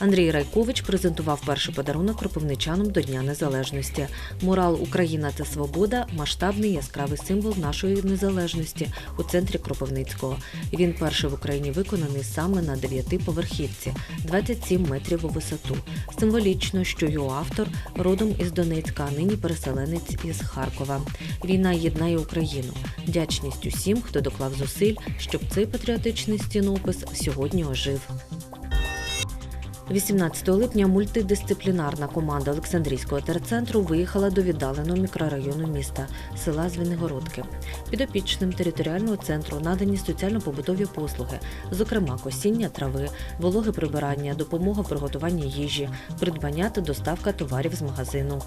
Андрій Райкович презентував перший подарунок кропивничанам до Дня Незалежності. Мурал Україна це свобода масштабний яскравий символ нашої незалежності у центрі Кропивницького. Він перший в Україні виконаний саме на дев'ятиповерхівці, 27 метрів у висоту. Символічно, що його автор родом із Донецька, а нині переселенець із Харкова. Війна єднає Україну. Вдячність усім, хто доклав зусиль, щоб цей патріотичний стінопис сьогодні ожив. 18 липня мультидисциплінарна команда Олександрійського терцентру виїхала до віддаленого мікрорайону міста села Звенигородки. Підопічним територіального центру надані соціально-побутові послуги, зокрема косіння трави, вологе прибирання, допомога в приготуванні їжі, придбання та доставка товарів з магазину.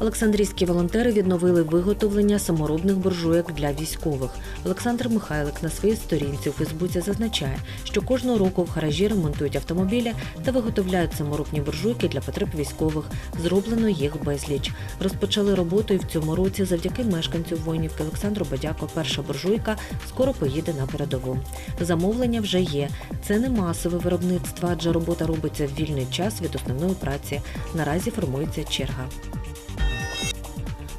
Олександрійські волонтери відновили виготовлення саморобних буржуйок для військових. Олександр Михайлик на своїй сторінці у Фейсбуці зазначає, що кожного року в гаражі ремонтують автомобілі та виготовляють саморобні буржуйки для потреб військових. Зроблено їх безліч. Розпочали роботу і в цьому році завдяки мешканцю воїнівки Олександру Бадяко. Перша буржуйка скоро поїде на передову. Замовлення вже є. Це не масове виробництво, адже робота робиться в вільний час від основної праці. Наразі формується черга.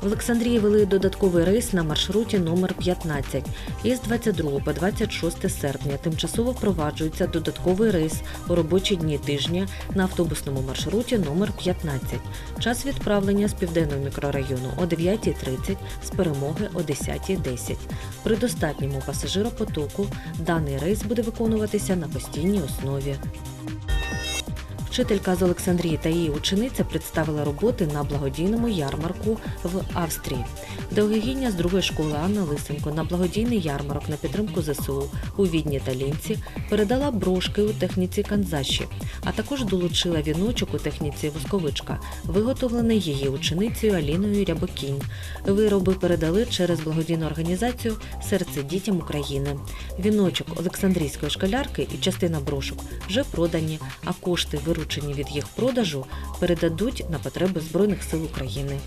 Олександрії вели додатковий рейс на маршруті номер 15 Із 22 по 26 серпня тимчасово впроваджується додатковий рейс у робочі дні тижня на автобусному маршруті номер 15 Час відправлення з південного мікрорайону о 9.30, з перемоги о 10.10. При достатньому пасажиропотоку даний рейс буде виконуватися на постійній основі. Вчителька з Олександрії та її учениця представила роботи на благодійному ярмарку в Австрії. Педагогиня з другої школи Анна Лисенко на благодійний ярмарок на підтримку ЗСУ у Відні та Лінці передала брошки у техніці канзаші, а також долучила віночок у техніці восковичка, виготовлений її ученицею Аліною Рябокінь. Вироби передали через благодійну організацію Серце дітям України. Віночок Олександрійської школярки і частина брошок вже продані, а кошти, виручені від їх продажу, передадуть на потреби Збройних сил України.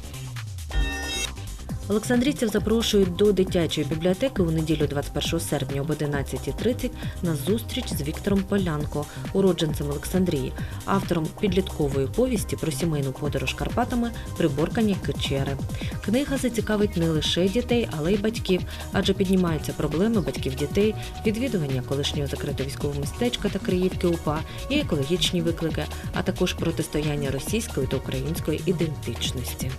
Олександрійців запрошують до дитячої бібліотеки у неділю 21 серпня об 11.30 на зустріч з Віктором Полянко, уродженцем Олександрії, автором підліткової повісті про сімейну подорож Карпатами Приборкані Кичери. Книга зацікавить не лише дітей, але й батьків, адже піднімаються проблеми батьків дітей, відвідування колишнього закритого військового містечка та Криївки УПА і екологічні виклики, а також протистояння російської та української ідентичності.